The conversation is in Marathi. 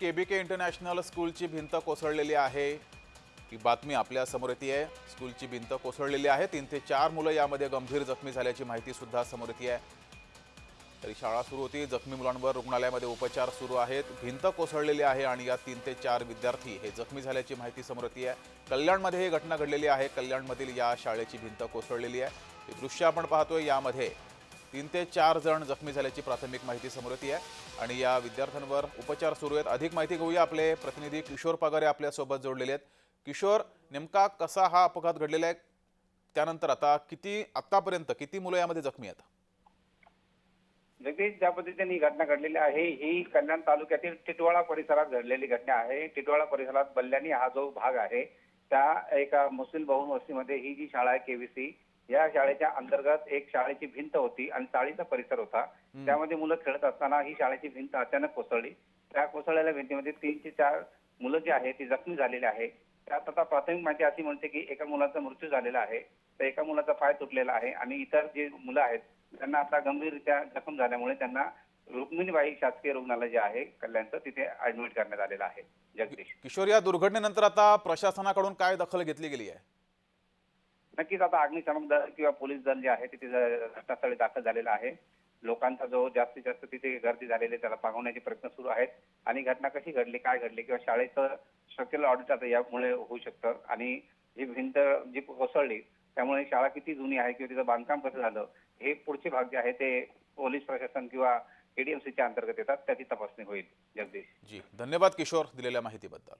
केबीके इंटरनॅशनल स्कूलची भिंत कोसळलेली आहे. ही बातमी आपल्यासमोर येते आहे. स्कूलची भिंत कोसळलेली आहे. तीन ते चार मुलं यामध्ये गंभीर जखमी झाल्याची माहिती सुद्धा समोर येते आहे. तरी शाळा सुरू होती. जखमी मुलांवर रुग्णालयामध्ये उपचार सुरू आहेत. भिंत कोसळलेली आहे आणि या तीन ते चार विद्यार्थी हे जखमी झाल्याची माहिती समोर येते आहे. कल्याणमध्ये ही घटना घडलेली आहे. कल्याणमधील या शाळेची भिंत कोसळलेली आहे. हे दृश्य आपण पाहतोय. यामध्ये तीन ते चार जण जखमी झाल्याची प्राथमिक माहिती समोर येते आहे. आणि या विद्यार्थ्यांवर उपचार सुरू आहेत. अधिक माहिती घेऊया आपले प्रतिनिधी किशोर पगारे आपल्यासोबत जोडलेले आहेत. किशोर नेमका कसा हा अपघात घडलेला आहे? त्यानंतर आता किती आतापर्यंत किती मुलं यामध्ये जखमी आहेत? जगदीश ज्या पद्धतीने ही घटना घडलेली आहे ही कल्याण तालुक्यातील टिटवाळा परिसरात घडलेली घटना आहे. टिटवाळा परिसरात बल्ल्याणी हा जो भाग आहे त्या एका मुस्लिम बहुन वस्तीमध्ये ही जी शाळा आहे केव्हीसी या शाळेच्या अंतर्गत एक शाळेची भिंत होती आणि चाळीचा परिसर होता. त्यामध्ये मुलं खेळत असताना ही शाळेची भिंत अचानक कोसळली. त्या कोसळलेल्या भिंतीमध्ये तीन ते चार मुलं जी आहे ती जखमी झालेली आहे. त्यात आता प्राथमिक माहिती अशी म्हणते की एका मुलाचा मृत्यू झालेला आहे. तर एका मुलाचा पाय तुटलेला आहे आणि इतर जे मुलं आहेत त्यांना आता गंभीररित्या जखम झाल्यामुळे त्यांना रुक्मिणीबाई शासकीय रुग्णालय जे आहे कल्याणचं तिथे ऍडमिट करण्यात आलेलं आहे. जगदीश. किशोर या दुर्घटनेनंतर आता प्रशासनाकडून काय दखल घेतली गेली आहे? नक्कीच आता अग्निशामक दल किंवा पोलीस दल जे आहे तिथे घटनास्थळी दाखल झालेला आहे. लोकांचा जो जास्तीत जास्त तिथे गर्दी झालेली त्याला पाहण्याचे प्रयत्न सुरू आहेत. आणि घटना कशी घडली काय घडली किंवा शाळेचं स्ट्रक्चरल ऑडिट आता यामुळे होऊ शकतं. आणि ही भिंत जी कोसळली त्यामुळे शाळा किती जुनी आहे किंवा तिचं बांधकाम कसं झालं हे पुढचे भाग जे आहे ते पोलीस प्रशासन किंवा एडीएमसीच्या अंतर्गत येतात त्याची तपासणी होईल. जगदीश. जी धन्यवाद किशोर दिलेल्या माहितीबद्दल.